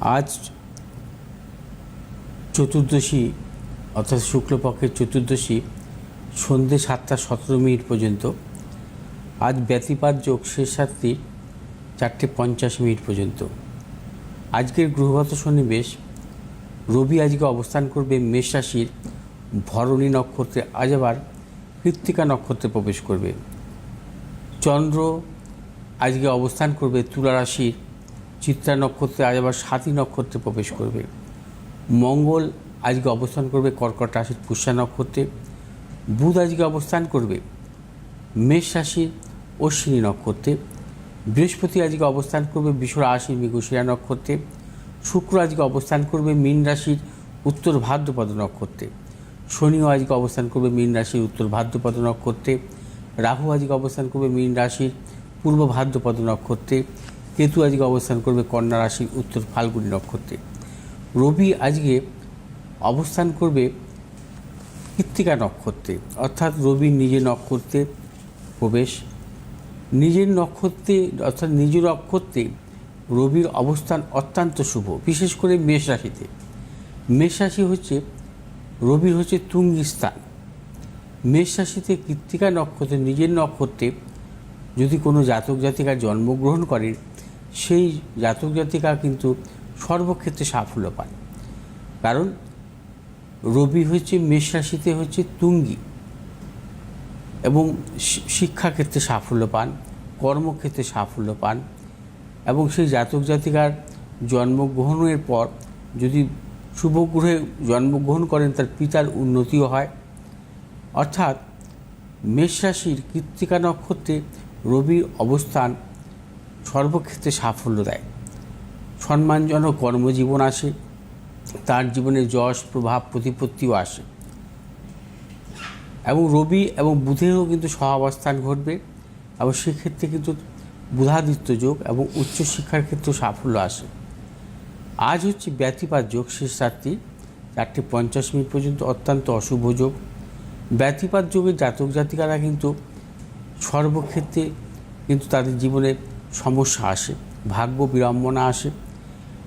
আজ চতুর্দশী, অর্থাৎ শুক্লপক্ষের চতুর্দশী, সন্ধে সাতটা সতেরো মিনিট পর্যন্ত। আজ ব্যতিপাত যোগ শেষ সাতটি চারটে পঞ্চাশ মিনিট পর্যন্ত। আজকের গ্রহগত সন্নিবেশ, রবি আজকে অবস্থান করবে মেষ রাশির ভরণী নক্ষত্রে, আজ আবার কৃত্তিকা নক্ষত্রে প্রবেশ করবে। চন্দ্র আজকে অবস্থান করবে তুলা রাশির চিত্রা নক্ষত্রে আজ আবার সাতী নক্ষত্রে প্রবেশ করবে। মঙ্গল আজকে অবস্থান করবে কর্কট রাশির পুষ্যা নক্ষত্রে। বুধ আজকে অবস্থান করবে মেষ রাশির অশ্বিনী নক্ষত্রে। বৃহস্পতি আজকে অবস্থান করবে বিশ্ব রাশির মৃগশিরা নক্ষত্রে। শুক্র আজকে অবস্থান করবে মীন রাশির উত্তর ভাদ্রপদ নক্ষত্রে। শনিও আজকে অবস্থান করবে মীন রাশির উত্তর ভাদ্রপদ নক্ষত্রে। রাহু আজকে অবস্থান করবে মীন রাশির পূর্ব ভাদ্রপদ নক্ষত্রে। কেতু আজকে অবস্থান করবে কন্যা রাশির উত্তর ফাল্গুনী নক্ষত্রে। রবি আজকে অবস্থান করবে কৃত্তিকা নক্ষত্রে, অর্থাৎ রবির নিজের নক্ষত্রে প্রবেশ। নিজের নক্ষত্রে, অর্থাৎ নিজ নক্ষত্রে রবির অবস্থান অত্যন্ত শুভ, বিশেষ করে মেষ রাশিতে। মেষ রাশি হচ্ছে, রবির হচ্ছে তুঙ্গি স্থান। মেষ রাশিতে কৃত্তিকা নক্ষত্রে নিজের নক্ষত্রে যদি কোনো জাতক জাতিকা জন্মগ্রহণ করেন সেই জাতক জাতিকা কিন্তু সর্বক্ষেত্রে সাফল্য পান কারণ রবি হচ্ছে মেষ রাশিতে হচ্ছে তুঙ্গি এবং শিক্ষাক্ষেত্রে সাফল্য পান, কর্মক্ষেত্রে সাফল্য পান এবং সেই জাতক জাতিকার জন্মগ্রহণের পর যদি শুভ গ্রহে জন্মগ্রহণ করেন তার পিতার উন্নতিও হয়। অর্থাৎ মেষ রাশির কৃত্তিকা নক্ষত্রে রবির অবস্থান সর্বক্ষেত্রে সাফল্য দেয়। সম্মানজনক কর্মজীবন আসে, তার জীবনে যশ, প্রভাব, প্রতিপত্তিও আসে। এবং রবি এবং বুধেরও কিন্তু সহাবস্থান ঘটবে এবং সেক্ষেত্রে কিন্তু বুধাদিত্য যোগ এবং উচ্চশিক্ষার ক্ষেত্রেও সাফল্য আসে। আজ হচ্ছে ব্যতিপাত যোগ শেষ রাত্রি, চারটে পঞ্চাশ মিনিট পর্যন্ত অত্যন্ত অশুভ যোগ। ব্যতিপাত যোগের জাতক জাতিকারা কিন্তু সর্বক্ষেত্রে কিন্তু তাদের জীবনে সমস্যা আসে, ভাগ্য বিড়ম্বনা আসে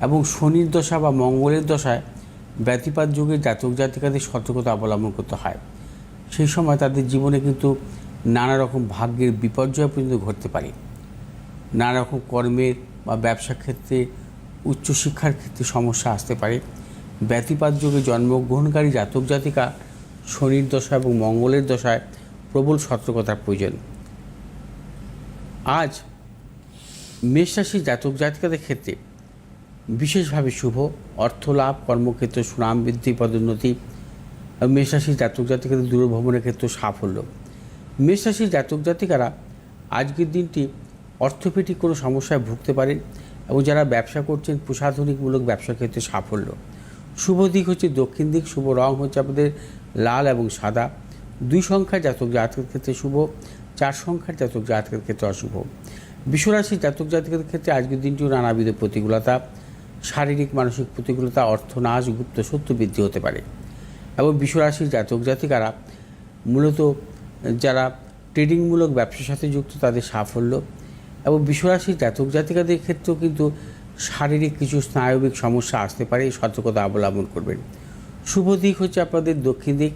এবং শনির দশা বা মঙ্গলের দশায় ব্যতিপাত যুগে জাতক জাতিকাদের সতর্কতা অবলম্বন করতে হয়। সেই সময় তাদের জীবনে কিন্তু নানা রকম ভাগ্যের বিপর্যয় পর্যন্ত ঘটতে পারে। নানা রকম কর্মের বা ব্যবসা ক্ষেত্রে উচ্চশিক্ষার ক্ষেত্রে সমস্যা আসতে পারে। ব্যতিপাত যুগে জন্মগ্রহণকারী জাতক জাতিকা শনির দশা এবং মঙ্গলের দশায় প্রবল সতর্কতার প্রয়োজন। আজ মেষ রাশির জাতক জাতিকাদের ক্ষেত্রে বিশেষভাবে শুভ অর্থ লাভ কর্মক্ষেত্রে, সুনাম বৃদ্ধি, পদোন্নতি। এবং মেষ রাশির জাতক জাতিকাদের দূরভ্রমণের ক্ষেত্রে সাফল্য। মেষ রাশির জাতক জাতিকারা আজকের দিনটি অর্থোপেডিক কোনো সমস্যায় ভুগতে পারেন এবং যারা ব্যবসা করছেন প্রসাধনিকমূলক ব্যবসা ক্ষেত্রে সাফল্য। শুভ দিক হচ্ছে দক্ষিণ দিক, শুভ রং হচ্ছে আপনাদের লাল এবং সাদা। দুই সংখ্যার জাতক জাতকের ক্ষেত্রে শুভ, চার সংখ্যার জাতক জাতকের ক্ষেত্রে অশুভ। বিশ্বরাশির জাতক জাতকের ক্ষেত্রে আজকের দিনটিও নানাবিধ প্রতিকূলতা, শারীরিক, মানসিক প্রতিকূলতা, অর্থনাশ, গুপ্ত সত্য বৃদ্ধি হতে পারে। এবং বিশ্বরাশির জাতক জাতিকারা মূলত যারা ট্রেডিংমূলক ব্যবসার সাথে যুক্ত তাদের সাফল্য এবং বিশ্বরাশির জাতক জাতিকাদের ক্ষেত্রেও কিন্তু শারীরিক কিছু স্নায়বিক সমস্যা আসতে পারে সতর্কতা অবলম্বন করবেন। শুভ দিক হচ্ছে আপনাদের দক্ষিণ দিক,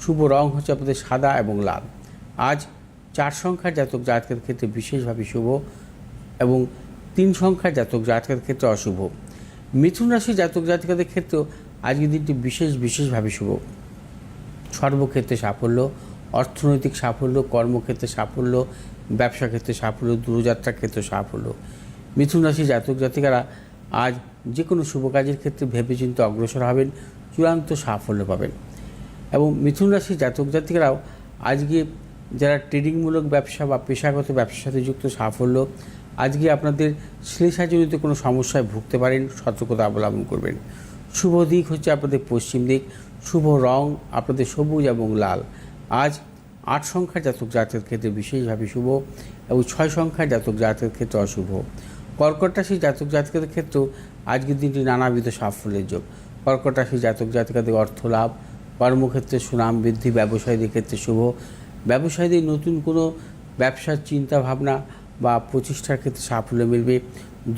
শুভ রং হচ্ছে আপনাদের সাদা এবং লাল। আজ চার সংখ্যার জাতক জাতকের ক্ষেত্রে বিশেষভাবে শুভ এবং তিন সংখ্যার জাতক জাতকের ক্ষেত্রে অশুভ। মিথুন রাশি জাতক জাতিকাদের ক্ষেত্রেও আজকের দিনটি বিশেষ বিশেষভাবে শুভ। সর্বক্ষেত্রে সাফল্য, অর্থনৈতিক সাফল্য, কর্মক্ষেত্রে সাফল্য, ব্যবসা ক্ষেত্রে সাফল্য দূরযাত্রার ক্ষেত্রে সাফল্য। মিথুন রাশি জাতক জাতিকারা আজ যে কোনো শুভ কাজের ক্ষেত্রে ভেবেচিন্তে অগ্রসর হবেন, চূড়ান্ত সাফল্য পাবেন। এবং মিথুন রাশির জাতক জাতিকারাও আজকে যারা ট্রেডিংমূলক ব্যবসা বা পেশাগত ব্যবসার সাথে যুক্ত সাফল্য, আজকে আপনাদের শ্লেষাজনিত কোনো সমস্যায় ভুগতে পারেন, সতর্কতা অবলম্বন করবেন। শুভ দিক হচ্ছে আপনাদের পশ্চিম দিক। শুভ রং আপনাদের সবুজ এবং লাল। আজ আট সংখ্যার জাতক জাতকের ক্ষেত্রে বিশেষভাবে শুভ এবং ছয় সংখ্যার জাতক জাতকের ক্ষেত্রে অশুভ। কর্কট রাশির জাতক জাতকের ক্ষেত্রেও আজকের দিনটি নানাবিধ সাফল্যের যোগ। কর্কট রাশির জাতক জাতিকাদের অর্থ লাভ কর্মক্ষেত্রে সুনাম বৃদ্ধি, ব্যবসায়ীদের ক্ষেত্রে শুভ ব্যবসায়ীদের নতুন কোনো ব্যবসার চিন্তা ভাবনা বা প্রতিষ্ঠার ক্ষেত্রে সাফল্য মিলবে?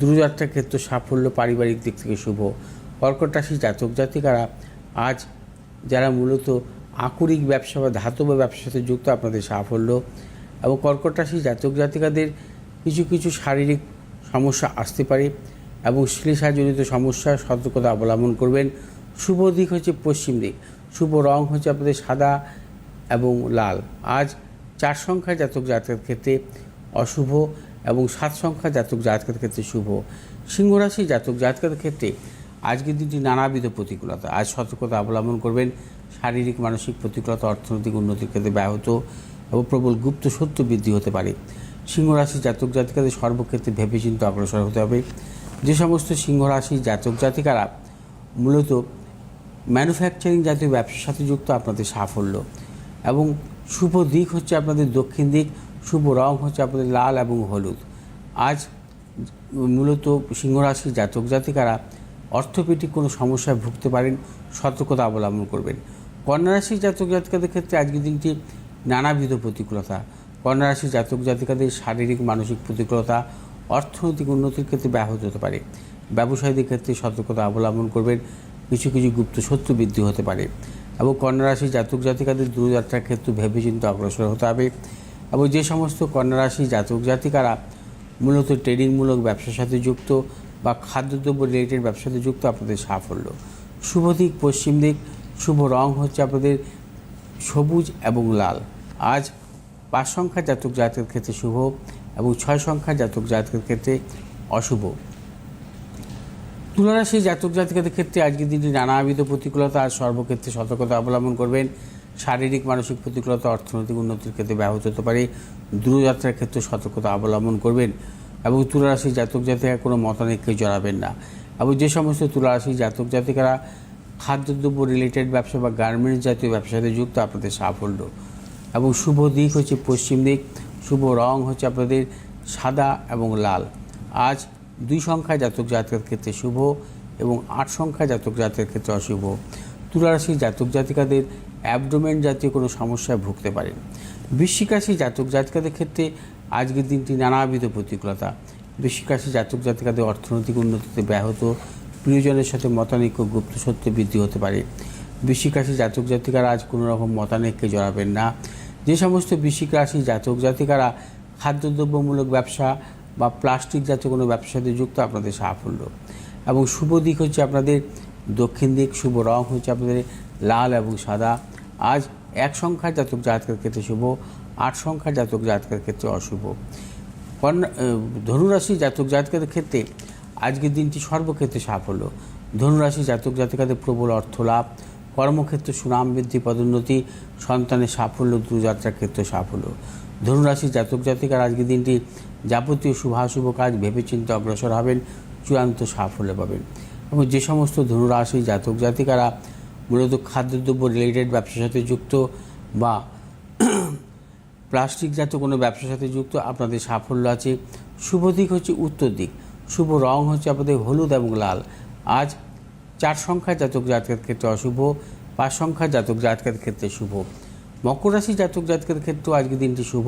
দূরযাত্রার ক্ষেত্রে সাফল্য পারিবারিক দিক থেকে শুভ। কর্কট রাশি জাতক জাতিকারা আজ যারা মূলত আকরিক ব্যবসা বা ধাতব ব্যবসার সাথে যুক্ত, আপনাদের সাফল্য এবং কর্কট রাশি জাতক জাতিকাদের কিছু কিছু শারীরিক সমস্যা আসতে পারে এবং শ্লেষাজনিত সমস্যার সতর্কতা অবলম্বন করবেন। শুভ দিক হচ্ছে পশ্চিম দিক। শুভ রং হচ্ছে আপনাদের সাদা এবং লাল। আজ চার সংখ্যা জাতক জাতকের ক্ষেত্রে অশুভ এবং সাত সংখ্যা জাতক জাতকের ক্ষেত্রে শুভ। সিংহরাশি জাতক জাতকের ক্ষেত্রে আজকের দিনটি নানাবিধ প্রতিকূলতা। আজ সতর্কতা অবলম্বন করবেন। শারীরিক, মানসিক প্রতিকূলতা, অর্থনৈতিক উন্নতির ক্ষেত্রে ব্যাহত এবং প্রবল গুপ্ত সত্য বৃদ্ধি হতে পারে। সিংহরাশি জাতক জাতিকাদের সর্বক্ষেত্রে ভেবেচিন্তে অগ্রসর হতে হবে। যে সমস্ত সিংহরাশি জাতক জাতিকারা মূলত ম্যানুফ্যাকচারিং জাতীয় ব্যবসার সাথে যুক্ত আপনাদের সাফল্য। এবং শুভ দিক হচ্ছে আপনাদের দক্ষিণ দিক, শুভ রং হচ্ছে আপনাদের লাল এবং হলুদ। আজ মূলত সিংহরাশি জাতক জাতিকারা অর্থোপেডিক কোনো সমস্যায় ভুগতে পারেন, সতর্কতা অবলম্বন করবেন। কন্যারাশি জাতক জাতিকাদের ক্ষেত্রে আজকের দিনটি নানাবিধ প্রতিকূলতা। কন্যারাশি জাতক জাতিকাদের শারীরিক, মানসিক প্রতিকূলতা, অর্থনৈতিক উন্নতির ক্ষেত্রে ব্যাহত হতে পারে। ব্যবসায়ীদের ক্ষেত্রে সতর্কতা অবলম্বন করবেন, কিছু কিছু গুপ্ত সত্য বৃদ্ধি হতে পারে। এবং কন্যারাশি জাতক জাতিকাদের দূরযাত্রার ক্ষেত্রে ভেবেচিন্তে অগ্রসর হতে হবে। এবং যে সমস্ত কন্যারাশি জাতক জাতিকারা মূলত ট্রেডিংমূলক ব্যবসার সাথে যুক্ত বা খাদ্যদ্রব্য রিলেটেড ব্যবসার সাথে যুক্ত আপনাদের সাফল্য। শুভ দিক, পশ্চিম দিক, শুভ রং হচ্ছে আপনাদের সবুজ এবং লাল। আজ পাঁচ সংখ্যা জাতক জাতকের ক্ষেত্রে শুভ এবং ছয় সংখ্যা জাতক জাতকের ক্ষেত্রে অশুভ। তুলারাশি জাতক জাতিকাদের ক্ষেত্রে আজকের দিনটি নানাবিধ প্রতিকূলতা আর সর্বক্ষেত্রে সতর্কতা অবলম্বন করবেন। শারীরিক, মানসিক প্রতিকূলতা, অর্থনৈতিক উন্নতির ক্ষেত্রে ব্যাহত হতে পারে। দূরযাত্রার ক্ষেত্রে সতর্কতা অবলম্বন করবেন এবং তুলারাশি জাতক জাতিকা কোনো মতানৈক্যে জড়াবেন না। এবং যে সমস্ত তুলারাশি জাতক জাতিকারা খাদ্যদ্রব্য রিলেটেড ব্যবসা বা গার্মেন্টস জাতীয় ব্যবসাতে যুক্ত, আপনাদের সাফল্য। এবং শুভ দিক হচ্ছে পশ্চিম দিক। শুভ রং হচ্ছে আপনাদের সাদা এবং লাল। আজ দুই সংখ্যায় জাতক জাতকের ক্ষেত্রে শুভ এবং আট সংখ্যায় জাতক জাতকের ক্ষেত্রে অশুভ। তুলারাশি জাতক জাতিকাদের অ্যাবডোমেন জাতীয় কোনো সমস্যায় ভুগতে পারেন বৃশ্চিক রাশি জাতক জাতিকাদের ক্ষেত্রে আজকের দিনটি নানাবিধ প্রতিকূলতা। বৃশ্চিক রাশি জাতক জাতিকাদের অর্থনৈতিক উন্নতিতে ব্যাহত। প্রিয়জনের সাথে মতানৈক্য গুপ্ত সত্যে বৃদ্ধি হতে পারে। বৃশ্চিক রাশি জাতক জাতিকারা আজ কোনো রকম মতানৈক্যে জড়াবেন না। যে সমস্ত বৃশ্চিক রাশি জাতক জাতিকারা খাদ্যদ্রব্যমূলক ব্যবসা বা প্লাস্টিক জাতীয় কোনো ব্যবসার সাথে যুক্ত আপনাদের সাফল্য। এবং শুভ দিক হচ্ছে আপনাদের, দক্ষিণ দিক শুভ রং হচ্ছে আপনাদের লাল এবং সাদা। আজ এক সংখ্যার জাতক জাতকের ক্ষেত্রে শুভ, আট সংখ্যার জাতক জাতকের ক্ষেত্রে অশুভ। কন্যা ধনুরাশি জাতক জাতকের ক্ষেত্রে আজকের দিনটি সর্বক্ষেত্রে সাফল্য। ধনুরাশি জাতক জাতিকাদের প্রবল অর্থ লাভ কর্মক্ষেত্রে সুনাম বৃদ্ধি, পদোন্নতি, সন্তানের সাফল্য, দূরযাত্রার ক্ষেত্রে সাফল্য। ধনুরাশি জাতক, জাতিকার আজকের দিনটি যাবতীয় শুভাশুভ কাজ ভেবেচিন্তে অগ্রসর হবেন, চূড়ান্ত সাফল্য পাবেন। এবং যে সমস্ত ধনুরাশি জাতক, জাতিকারা মূলত খাদ্যদ্রব্য রিলেটেড ব্যবসার সাথে যুক্ত বা প্লাস্টিক জাতীয় কোনো ব্যবসার সাথে যুক্ত, আপনাদের সাফল্য আছে। শুভ দিক হচ্ছে উত্তর দিক। শুভ রং হচ্ছে আপনাদের হলুদ এবং লাল। আজ চার সংখ্যা জাতক জাতকের ক্ষেত্রে অশুভ, পাঁচ সংখ্যা জাতক জাতকের ক্ষেত্রে শুভ। মকর রাশি জাতক জাতকের ক্ষেত্রেও আজকের দিনটি শুভ।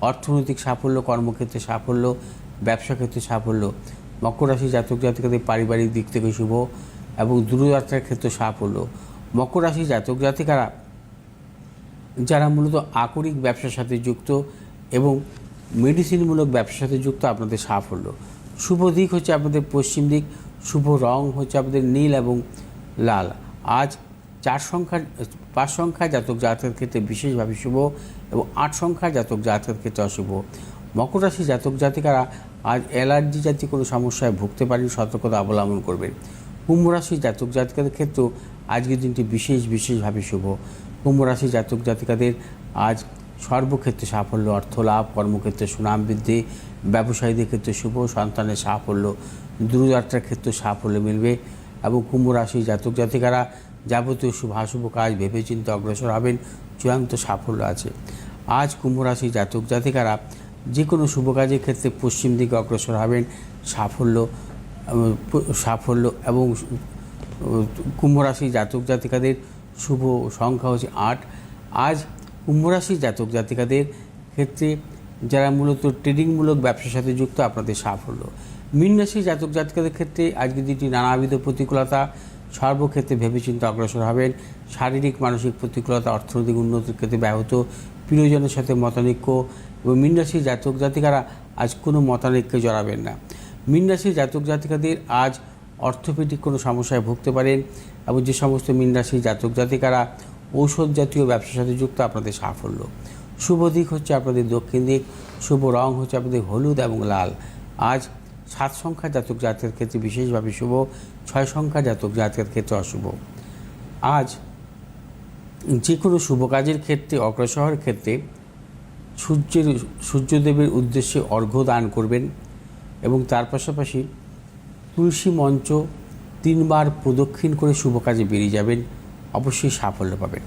অর্থনৈতিক সাফল্য, কর্মক্ষেত্রে সাফল্য, ব্যবসা ক্ষেত্রে সাফল্য। মকর রাশি জাতক জাতিকাদের পারিবারিক দিক থেকে শুভ এবং দূরযাত্রার ক্ষেত্রে সাফল্য। মকর রাশি জাতক জাতিকারা, যারা মূলত আকরিক ব্যবসার সাথে যুক্ত এবং মেডিসিনমূলক ব্যবসার সাথে যুক্ত, আপনাদের সাফল্য। শুভ দিক হচ্ছে আপনাদের পশ্চিম দিক। শুভ রং হচ্ছে আপনাদের নীল এবং লাল। আজ চার সংখ্যার পাঁচ সংখ্যা জাতক জাতকের ক্ষেত্রে বিশেষভাবে শুভ এবং আট সংখ্যা জাতক জাতকের ক্ষেত্রে অশুভ। মকর রাশি জাতক জাতিকারা আজ অ্যালার্জি জাতীয় কোনো সমস্যায় ভুগতে পারেন, সতর্কতা অবলম্বন করবেন। কুম্ভ রাশি জাতক জাতিকাদের ক্ষেত্রেও আজকের দিনটি বিশেষ, বিশেষভাবে শুভ। কুম্ভ রাশি জাতক জাতিকাদের আজ সর্বক্ষেত্রে সাফল্য অর্থ লাভ কর্মক্ষেত্রে সুনাম বৃদ্ধি, ব্যবসায়ীদের ক্ষেত্রে শুভ, সন্তানের সাফল্য দূরযাত্রার ক্ষেত্রে সাফল্য মিলবে এবং কুম্ভ রাশি জাতক জাতিকারা যাবতীয় শুভাশুভ কাজ ভেবেচিন্তে অগ্রসর হবেন, চূড়ান্ত সাফল্য আছে। আজ কুম্ভ রাশি জাতক জাতিকারা যে কোনো শুভ কাজের ক্ষেত্রে পশ্চিম দিকে অগ্রসর হবেন, সাফল্য সাফল্য এবং কুম্ভ রাশি জাতক জাতিকাদের শুভ সংখ্যা হচ্ছে আট। আজ কুম্ভ রাশি জাতক জাতিকাদের ক্ষেত্রে যারা মূলত ট্রেডিংমূলক ব্যবসার সাথে যুক্ত, আপনাদের সাফল্য। মীন রাশি জাতক জাতিকাদের ক্ষেত্রে আজকে দিনটি নানাবিধ প্রতিকূলতা, সর্বক্ষেত্রে ভেবেচিন্তে অগ্রসর হবেন। শারীরিক, মানসিক প্রতিকূলতা, অর্থনৈতিক উন্নতির ক্ষেত্রে ব্যাহত। প্রিয়জনের সাথে মতানৈক্য এবং মীন রাশি জাতক জাতিকারা আজ কোনো মতানৈক্যে জড়াবেন না। মীন রাশি জাতক জাতিকাদের আজ অর্থোপেডিক কোনো সমস্যায় ভুগতে পারেন এবং যে সমস্ত মীন রাশি জাতক জাতিকারা ঔষধ জাতীয় ব্যবসার সাথে যুক্ত, আপনাদের সাফল্য। শুভ দিক হচ্ছে আপনাদের দক্ষিণ দিক, শুভ রং হচ্ছে আপনাদের হলুদ এবং লাল। আজ সাত সংখ্যা জাতক জাতের ক্ষেত্রে বিশেষভাবে শুভ, ছয় সংখ্যা জাতক জাতের ক্ষেত্রে অশুভ। আজ যে কোনো শুভ কাজের ক্ষেত্রে, অগ্রসরের ক্ষেত্রে সূর্যের, সূর্যদেবের উদ্দেশ্যে অর্ঘ্য দান করবেন এবং তার পাশাপাশি তুলসী মঞ্চ তিনবার প্রদক্ষিণ করে শুভ কাজে বেরিয়ে যাবেন, অবশ্যই সাফল্য পাবেন।